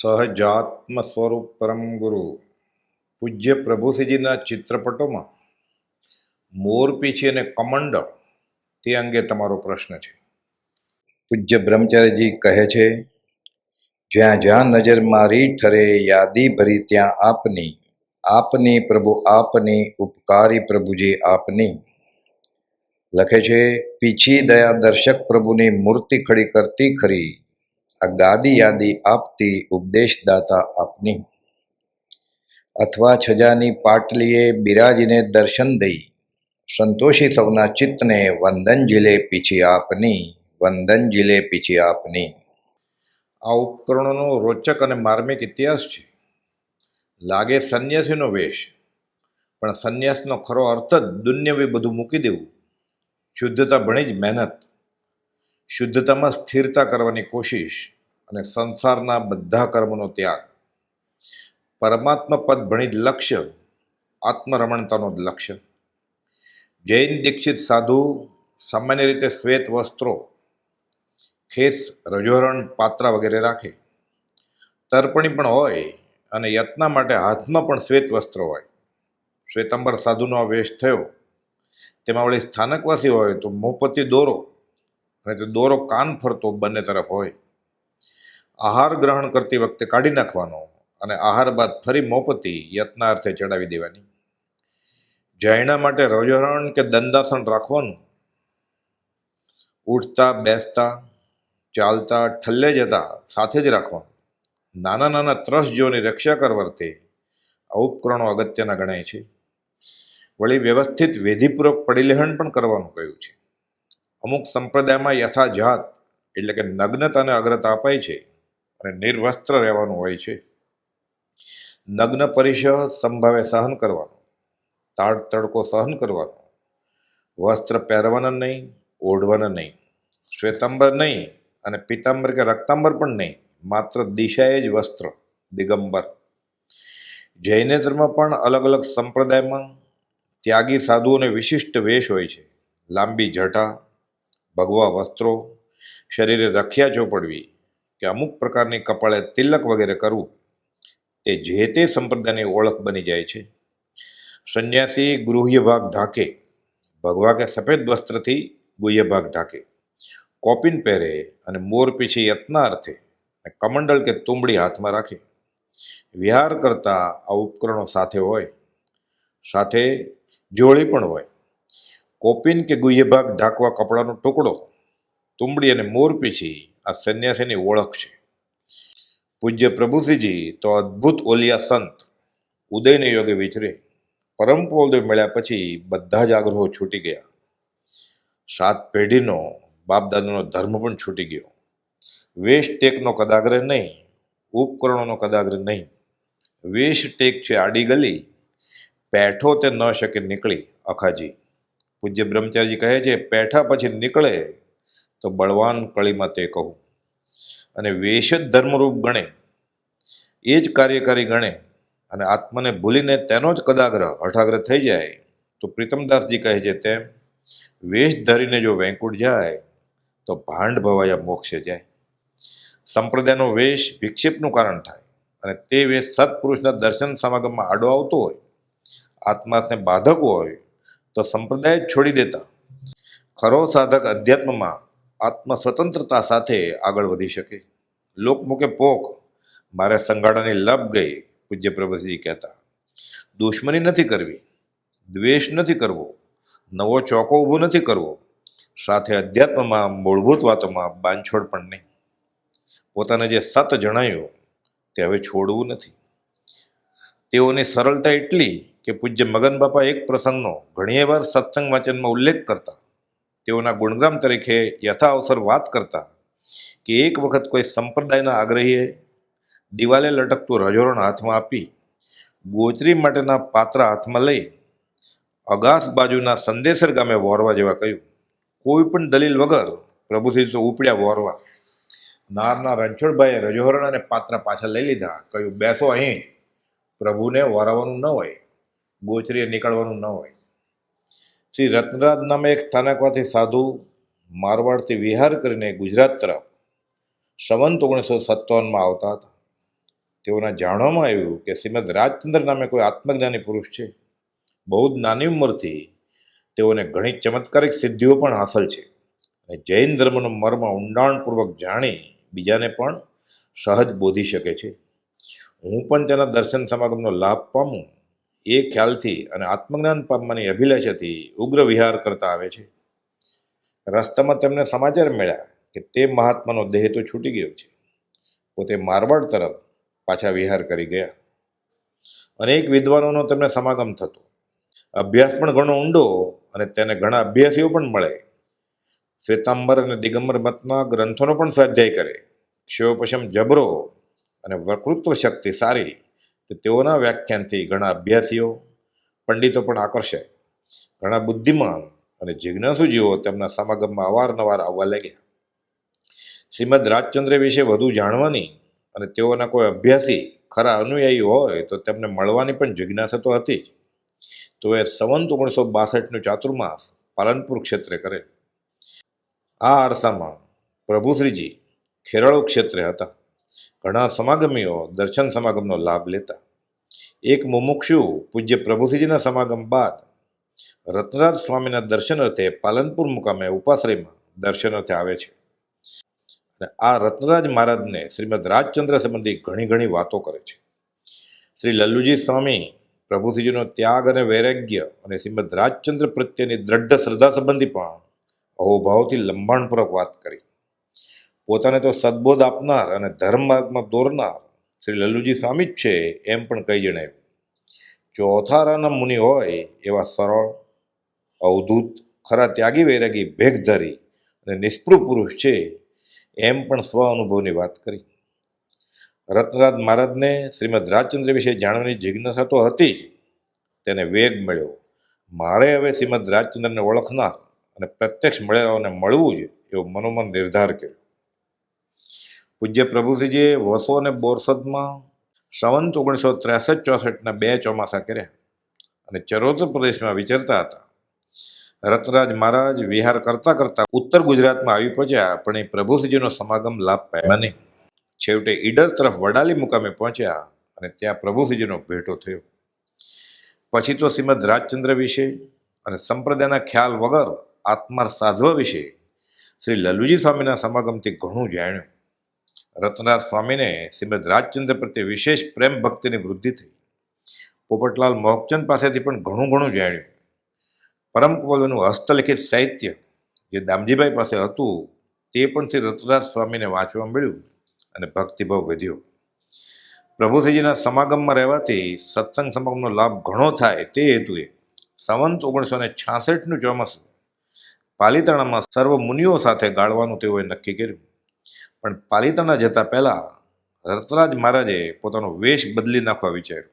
સહજાત્મ સ્વરૂપ પરમ ગુરુ પૂજ્ય પ્રભુશ્રીજીના ચિત્રપટોમાં મોરપીછી અને કમંડળ તે અંગે તમારો પ્રશ્ન છે પૂજ્ય બ્રહ્મચાર્યજી કહે છે જ્યાં જ્યાં નજર મારી ઠરે યાદી ભરી ત્યાં આપની આપની પ્રભુ આપની ઉપકારી પ્રભુજી આપની લખે છે પીછી દયા દર્શક પ્રભુની મૂર્તિ ખડી કરતી ખરી આ ગાદી યાદી આપતી ઉપદેશદાતા આપની. અથવા છજાની પાટલીએ બિરાજીને દર્શન દઈ, સંતોષી સૌના ચિત્તને વંદન જીલે પીછી આપની વંદન જીલે પીછી આપની. આ ઉપકરણોનો રોચક અને માર્મિક ઇતિહાસ છે. લાગે સંન્યાસીનો વેશ, પણ સંન્યાસનો ખરો અર્થ જ દુન્યવી બધું મૂકી દેવું. શુદ્ધતા ભણી જ મહેનત શુદ્ધતામાં સ્થિરતા કરવાની કોશિશ અને સંસારના બધા કર્મનો ત્યાગ. પરમાત્મા પદ ભણી જ લક્ષ્ય, આત્મરમણતાનો જ લક્ષ્ય. જૈન દીક્ષિત સાધુ સામાન્ય રીતે શ્વેત વસ્ત્રો, ખેસ, રજોરણ, પાત્રા વગેરે રાખે. તર્પણી પણ હોય અને યત્ના માટે હાથમાં પણ શ્વેત વસ્ત્રો હોય. શ્વેતંબર સાધુનો આ વેશ થયો. તેમાં વળી સ્થાનકવાસી હોય તો મોપતિ દોરો. અને તે દોરો કાન ફરતો બંને તરફ હોય, આહાર ગ્રહણ કરતી વખતે કાઢી નાખવાનો અને આહાર બાદ ફરી મોપતી યત્નાર્થે ચડાવી દેવાની. જૈણા માટે રજોરણ કે દંદાસન રાખવાનું. ઉઠતા, બેસતા, ચાલતા, ઠલ્લે જતા સાથે જ રાખવાનું. નાના નાના ત્રસ જેઓની રક્ષા કરવર્તે આ ઉપકરણો અગત્યના ગણાય છે. વળી વ્યવસ્થિત વિધિપૂર્વક પડિલેહન પણ કરવાનું કહ્યું છે. અમુક સંપ્રદાયમાં યથાજાત, એટલે કે નગ્નતાને અગ્રતા અપાય છે અને નિર્વસ્ત્ર રહેવાનું હોય છે. નગ્ન પરિસહ સંભાવે સહન કરવાનું તાડ તડકો સહન કરવાનો, વસ્ત્ર પહેરવાના નહીં, ઓઢવાના નહીં, શ્વેતાંબર નહીં અને પિતાંબર કે રક્તાંબર પણ નહીં, માત્ર દિશાએ જ વસ્ત્ર, દિગંબર. જૈનેતરમાં પણ અલગ અલગ સંપ્રદાયમાં ત્યાગી સાધુઓને વિશિષ્ટ વેશ હોય છે. લાંબી જટા ભગવા વસ્ત્રો, શરીરે રખિયા ચોપડવી કે અમુક પ્રકારની કપાળે તિલક વગેરે કરવું, તે જે તે સંપ્રદાયની ઓળખ બની જાય છે. સંન્યાસી ગૃહ્ય ભાગ ઢાંકે, ભગવા કે સફેદ વસ્ત્રથી ગુહ્ય ભાગ ઢાંકે, કોપિન પહેરે અને મોર પીછી યત્નાર્થે અને કમંડળ કે તુંબડી હાથમાં રાખે. વિહાર કરતા આ ઉપકરણો સાથે હોય, સાથે જોડી પણ હોય. કોપિન કે ગુહ્ય ભાગ ઢાંકવા કપડાનો ટુકડો, તુંબડી અને મોર પીછી આ સંન્યાસીની ઓળખ છે. પૂજ્ય પ્રભુસિંહજી તો અદ્ભુત ઓલિયા સંત, ઉદયને યોગે વિચરે. પરમ પોલદેવ મળ્યા પછી બધા જ આગ્રહો છૂટી ગયા. સાત પેઢીનો બાપદાદાનો ધર્મ પણ છૂટી ગયો. વેશ ટેકનો કદાગ્રહ નહીં, ઉપકરણોનો કદાગ્રહ નહીં. વેશ ટેક છે આડી ગલી, પેઠો તે ન શકે નીકળી અખાજી. પૂજ્ય બ્રહ્મચારીજી કહે છે, પેઠા પછી નીકળે તો બળવાન કળીમાં તે કહું. અને વેશ જ ધર્મરૂપ ગણે, એ જ કાર્યકારી ગણે અને આત્માને ભૂલીને તેનો જ કદાગ્રહ હઠાગ્રહ થઈ જાય, તો પ્રીતમદાસજી કહે છે તેમ, વેશ ધરીને જો વેંકુટ જાય, તો ભાંડ ભવાયા મોક્ષે જાય. સંપ્રદાયનો વેશ વિક્ષેપનું કારણ થાય અને તે વેશ સત્પુરુષના દર્શન સમાગમમાં આડો આવતો હોય આત્માને બાધક હોય તો સંપ્રદાય છોડી દેતા. ખરો સાધક અધ્યાત્મમાં આત્મ સ્વતંત્રતા સાથે આગળ વધી શકે. લોકમુખે પોક. મારે સંગાડાની લપ ગઈ, પૂજ્ય પ્રભુજી કહેતા. દુશ્મની નથી કરવી. દ્વેષ નથી કરવો. નવો ચોકો ઊભો નથી કરવો. સાથે અધ્યાત્મમાં મૂળભૂત વાતોમાં બાંધછોડ પણ નહીં. પોતાને જે સત જણાયું, તે હવે છોડવું નથી. તેઓની સરળતા એટલી કે પૂજ્ય મગન બાપા એક પ્રસંગનો ઘણી વાર સત્સંગ વાંચનમાં ઉલ્લેખ કરતા, તેઓના ગુણગ્રામ તરીકે યથા અવસર વાત કરતા કે એક વખત કોઈ સંપ્રદાયના આગ્રહીએ દિવાલે લટકતું રજોરણ હાથમાં આપી, ગોચરી માટેના પાત્ર હાથમાં લઈ અગાસ બાજુના સંદેશર ગામે વોરવા જેવા કહ્યું. કોઈ પણ દલીલ વગર પ્રભુથી તો ઉપડ્યા વોરવા. નારના રણછોડભાઈએ રજોહરણ અને પાત્ર પાછા લઈ લીધા. કહ્યું, બેસો અહીં. પ્રભુને વરાવવાનું ન હોય. ગોચરીએ નીકળવાનું ન હોય. શ્રી રત્નરાજ નામે એક સ્થાનકવાથી સાધુ મારવાડથી વિહાર કરીને ગુજરાત તરફ સંવંત ઓગણીસો સત્તાવનમાં આવતા હતા. તેઓના જાણવામાં આવ્યું કે શ્રીમદ રાજચંદ્ર નામે કોઈ આત્મજ્ઞાની પુરુષ છે. બહુ જ નાની ઉંમરથી તેઓને ઘણી ચમત્કારિક સિદ્ધિઓ પણ હાંસલ છે. અને જૈન ધર્મનો મર્મ ઊંડાણપૂર્વક જાણી બીજાને પણ સહજ બોધી શકે છે. હું પણ તેના દર્શન સમાગમનો લાભ પામું. એ ખ્યાલથી અને આત્મજ્ઞાન પામવાની અભિલાષાથી ઉગ્ર વિહાર કરતા આવે છે. રસ્તામાં તેમને સમાચાર મળ્યા કે તે મહાત્માનો દેહ તો છૂટી ગયો છે. પોતે મારવાડ તરફ પાછા વિહાર કરી ગયા. અનેક વિદ્વાનોનો તેમને સમાગમ થતો. અભ્યાસ પણ ઘણો ઊંડો અને તેને ઘણા અભ્યાસીઓ પણ મળે. શ્વેતાંબર અને દિગંબર મતના ગ્રંથોનો પણ સ્વાધ્યાય કરે. ક્ષયોપશમ જબરો અને વકૃત્વ શક્તિ સારી તો તેઓના વ્યાખ્યાનથી ઘણા અભ્યાસીઓ, પંડિતો પણ આકર્ષાય ઘણા બુદ્ધિમાન અને જિજ્ઞાસુજીઓ તેમના સમાગમમાં અવારનવાર આવવા લાગ્યા. શ્રીમદ રાજચંદ્ર વિશે વધુ જાણવાની અને તેઓના કોઈ અભ્યાસી ખરા અનુયાયી હોય તો તેમને મળવાની પણ જિજ્ઞાસા તો હતી જ. તો એ સંવંત ઓગણીસો બાસઠનું ચાતુર્માસ પાલનપુર ક્ષેત્રે કરે આ અરસામાં પ્રભુશ્રીજી ખેરાળુ ક્ષેત્રે હતા. ઘણા સમાગમીઓ દર્શન સમાગમનો લાભ લેતા. એક મુમુક્ષુ પૂજ્ય પ્રભુસિંહજીના સમાગમ બાદ રત્નરાજ સ્વામીના દર્શન અર્થે પાલનપુર મુકામે ઉપાશ્રયમાં દર્શન અર્થે આવે છે. અને આ રત્નરાજ મહારાજને શ્રીમદ રાજચંદ્ર સંબંધી ઘણી ઘણી વાતો કરે છે. શ્રી લલ્લુજી સ્વામી પ્રભુસિંહજીનો ત્યાગ અને વૈરાગ્ય અને શ્રીમદ રાજચંદ્ર પ્રત્યેની દ્રઢ શ્રદ્ધા સંબંધી પણ અહોભાવથી લંબાણપૂર્વક વાત કરી. પોતાને તો સદબોધ આપનાર અને ધર્મ માર્ગમાં દોરનાર શ્રી લલ્લુજી સ્વામી જ છે એમ પણ કહી જણાવ્યું. ચોથારાના મુનિ હોય એવા સરળ, અવધૂત, ખરા ત્યાગી વૈરાગી, ભેગધારી અને નિષ્પૃહ પુરુષ છે એમ પણ સ્વ અનુભવની વાત કરી. રત્નરાજ મહારાજને શ્રીમદ રાજચંદ્ર વિશે જાણવાની જિજ્ઞાસા તો હતી જ. તેને વેગ મળ્યો. મારે હવે શ્રીમદ રાજચંદ્રને ઓળખનાર અને પ્રત્યક્ષ મળેલાઓને મળવું જ એવો મનોમન નિર્ધાર કર્યો. પૂજ્ય પ્રભુશ્રીજીએ વસો અને બોરસદમાં સંવંત ઓગણીસો ત્રેસઠ ચોસઠના બે ચોમાસા કર્યા અને ચરોતર પ્રદેશમાં વિચરતા હતા. રતરાજ મહારાજ વિહાર કરતા કરતા ઉત્તર ગુજરાતમાં આવી પહોંચ્યા, પણ એ પ્રભુશ્રીજીનો સમાગમ લાભ પામ્યા નહીં. છેવટે ઈડર તરફ વડાલી મુકામે પહોંચ્યા અને ત્યાં પ્રભુસિંહજીનો ભેટો થયો. પછી તો શ્રીમદ રાજચંદ્ર વિશે અને સંપ્રદાયના ખ્યાલ વગર આત્માર સાધવા વિશે શ્રી લલ્લુજી સ્વામીના સમાગમથી ઘણું જાણ્યું. રત્નરાજ સ્વામીને શ્રીમદ રાજચંદ્ર પ્રત્યે વિશેષ પ્રેમ ભક્તિની વૃદ્ધિ થઈ. પોપટલાલ મોહકચંદ પાસેથી પણ ઘણું ઘણું જાણ્યું. પરમ પદનું હસ્તલિખિત સાહિત્ય જે દામજીભાઈ પાસે હતું, તે પણ શ્રી રતરાજ સ્વામીને વાંચવા મળ્યું અને ભક્તિભાવ વધ્યો. પ્રભુશ્રીજીના સમાગમમાં રહેવાથી સત્સંગ સમાગમનો લાભ ઘણો થાય તે હેતુએ સંવંત ઓગણીસો ને છાસઠનું ચોમાસું પાલિતાણામાં સર્વ મુનિઓ સાથે ગાળવાનું તેઓએ નક્કી કર્યું. પણ પાલિતાણા જતા પહેલાં રતરાજ મહારાજે પોતાનો વેશ બદલી નાખવા વિચાર્યું.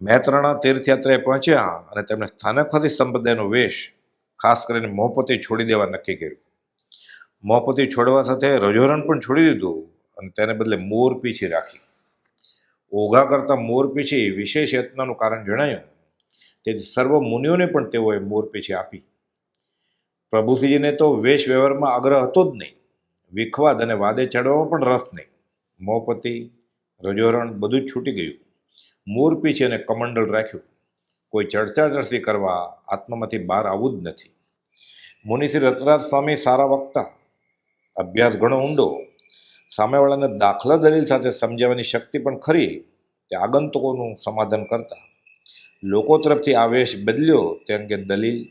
મહેત્રાણા તીર્થયાત્રાએ પહોંચ્યા અને તેમણે સ્થાનકવાદી સંપ્રદાયનો વેશ, ખાસ કરીને મોહપતિ છોડી દેવા નક્કી કર્યું. મોહપતિ છોડવા સાથે રજોરણ પણ છોડી દીધું અને તેને બદલે મોર પીછી રાખી. ઓઘા કરતા મોર પીછી વિશેષ યત્નનું કારણ જણાયું. તેથી સર્વ મુનિઓને પણ તેઓએ મોર પીછી આપી. પ્રભુસિંહજીને તો વેશ વ્યવહારમાં આગ્રહ હતો જ નહીં. વિખવાદ અને વાદે ચડવામાં પણ રસ નહીં. મોપતિ, રજોરણ બધું જ છૂટી ગયું. મૂર પીછે અને કમંડળ રાખ્યું. કોઈ ચર્ચા કરવા આત્મામાંથી બહાર આવવું જ નથી. મુનિશ્રી રતરાજ સ્વામી સારા વક્તા. અભ્યાસ ઘણો ઊંડો. સામેવાળાને દાખલા દલીલ સાથે સમજાવવાની શક્તિ પણ ખરી. તે આગંતુકોનું સમાધાન કરતા. લોકો તરફથી આવેશ બદલ્યો તે અંગે દલીલ,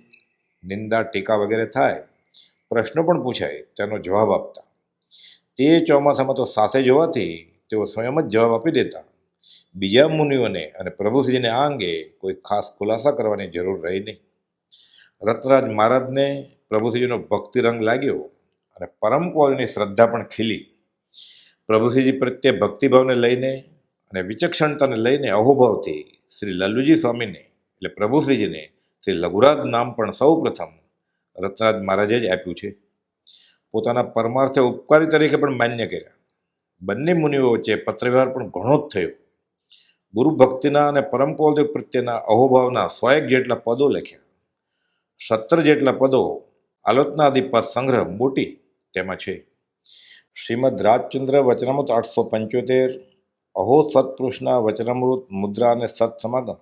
નિંદા, ટીકા વગેરે થાય. પ્રશ્નો પણ પૂછાય, તેનો જવાબ આપતા. તે ચોમાસામાં તો સાથે જોવાથી તેઓ સ્વયં જ જવાબ આપી દેતા. બીજા મુનિઓને અને પ્રભુશ્રીજીને આ અંગે કોઈ ખાસ ખુલાસા કરવાની જરૂર રહી નહીં. રતરાજ મહારાજને પ્રભુશ્રીજીનો ભક્તિ રંગ લાગ્યો અને પરમ કૌલની શ્રદ્ધા પણ ખીલી. પ્રભુશ્રીજી પ્રત્યે ભક્તિભાવને લઈને અને વિચક્ષણતાને લઈને અહોભાવથી શ્રી લલ્લુજી સ્વામીને એટલે પ્રભુશ્રીજીને શ્રી લઘુરાજ નામ પણ સૌ પ્રથમ રતરાજ મહારાજે જ આપ્યું છે. પોતાના પરમાર્થે ઉપકારી તરીકે પણ માન્ય કર્યા. બંને મુનિઓ વચ્ચે પત્રવ્યવહાર પણ ઘણો જ થયો. ગુરુ ભક્તિના અને પરમ કૌલદેવ પ્રત્યેના અહોભાવના સોએક જેટલા પદો લખ્યા. સત્તર જેટલા પદો આલોચનાદિપદ સંગ્રહ મોટી તેમાં છે. શ્રીમદ રાજચંદ્ર વચનામૃત આઠસો પંચોતેર, અહો સત્પુરુષના વચનામૃત મુદ્રા અને સત્સમાગમ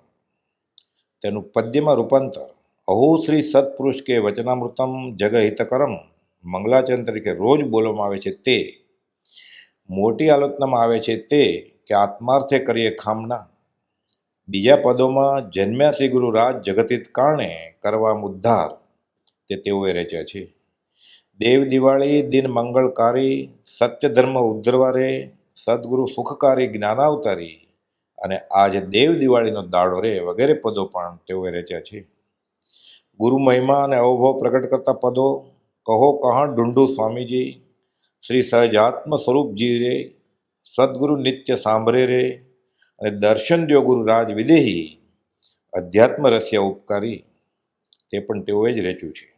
તેનું પદ્યમાં રૂપાંતર, અહો શ્રી સત્પુરુષ કે વચનામૃતમ જગહિતકરમ મંગલાચરણ તરીકે રોજ બોલવામાં આવે છે તે. મોટી આલોચનામાં આવે છે તે કે આત્માર્થે કરીએ ખામના. બીજા પદોમાં જન્મ્યા શ્રી ગુરુ રાજ જગતિત કારણે કરવા ઉદ્ધાર તે તેઓએ રચ્યા છે. દેવ દિવાળી દિન મંગળકારી, સત્ય ધર્મ ઉદ્ધરવારે, સદગુરુ સુખકારી જ્ઞાનાવતારી અને આજે દેવ દિવાળીનો દાડો રે વગેરે પદો પણ તેઓએ રચ્યા છે. ગુરુ મહિમા અને અવભવ પ્રગટ કરતા પદો કહો કહા ઢુંઢુ સ્વામીજી. શ્રી સહજાત્મ સ્વરૂપજી રે, સદગુરુ નિત્ય સાંભળે રે અને દર્શન દ્યો ગુરુ રાજ વિદેહી, અધ્યાત્મ રસ્ય ઉપકારી. તે પણ તેઓએ જ રચ્યું છે.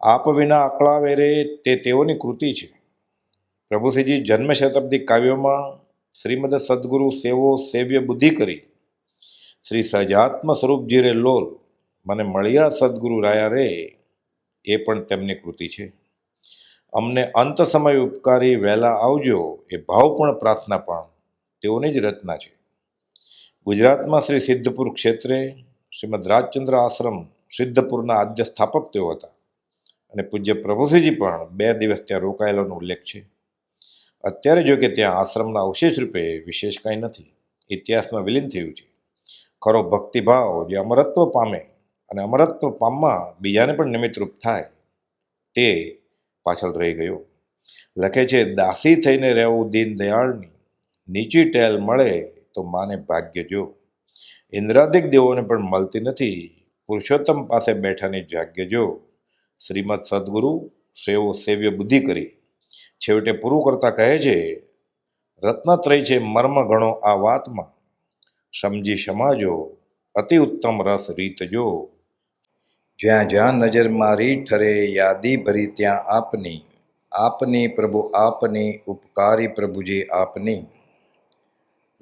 આપ વિના અકળાવે રે તે તેઓની કૃતિ છે. પ્રભુસિંહજી જન્મ શતાબ્દી કાવ્યોમાં શ્રીમદ સદગુરુ સેવો સેવ્ય બુદ્ધિ કરી. શ્રી સહજાત્મ સ્વરૂપજી રે લોલ, મને મળ્યા સદગુરુ રાયા રે. એ પણ તેમની કૃતિ છે. અમને અંત સમય ઉપકારી વહેલા આવજો એ ભાવપૂર્ણ પ્રાર્થના પણ તેઓની જ રચના છે. ગુજરાતમાં શ્રી સિદ્ધપુર ક્ષેત્રે શ્રીમદ રાજચંદ્ર આશ્રમ સિદ્ધપુરના આદ્ય સ્થાપક તેઓ હતા અને પૂજ્ય પ્રભુસિંહજી પણ બે દિવસ ત્યાં રોકાયેલાનો ઉલ્લેખ છે. અત્યારે જો કે ત્યાં આશ્રમના અવશેષ રૂપે વિશેષ કાંઈ નથી, ઇતિહાસમાં વિલીન થયું છે. ખરો ભક્તિભાવ જે અમરત્વ પામે અને અમરત્વ પામવા બીજાને પણ નિમિત્તરૂપ થાય તે પાછળ રહી ગયો. લખે છે, દાસી થઈને રહેવું દીન દયાળની નીચી ટેલ મળે તો માને ભાગ્ય જો. ઇન્દ્રાદિક દેવોને પણ મળતી નથી. પુરુષોત્તમ પાસે બેઠાની જાગ્ય જો. શ્રીમદ સદગુરુ સેવો સેવ્ય બુદ્ધિ કરી. છેવટે પૂરું કરતા કહે છે, રત્નત્રય છે મર્મ ગણો આ વાતમાં. સમજી સમાજો. અતિ ઉત્તમ રસ રીત જો. જ્યાં જ્યાં નજર મારી ઠરે યાદી ભરી ત્યાં આપની આપની પ્રભુ આપની, ઉપકારી પ્રભુજી આપની.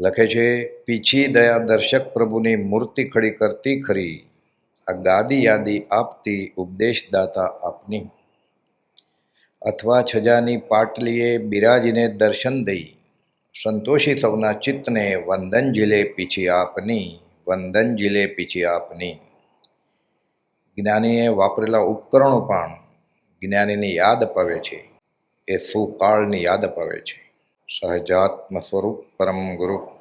લખે છે, પીછી દયા દર્શક પ્રભુની મૂર્તિ ખડી કરતી ખરી, આ ગાદી યાદી આપતી ઉપદેશદાતા આપની. અથવા છજાની પાટલીએ બિરાજીને દર્શન દઈ, સંતોષી સૌના ચિત્તને વંદન ઝીલે પીછી આપની વંદન ઝીલે પીછી આપની. જ્ઞાનીએ વાપરેલા ઉપકરણો પણ જ્ઞાનીની યાદ અપાવે છે. એ સુકાળની યાદ અપાવે છે. સહજાત્મ સ્વરૂપ પરમ ગુરુ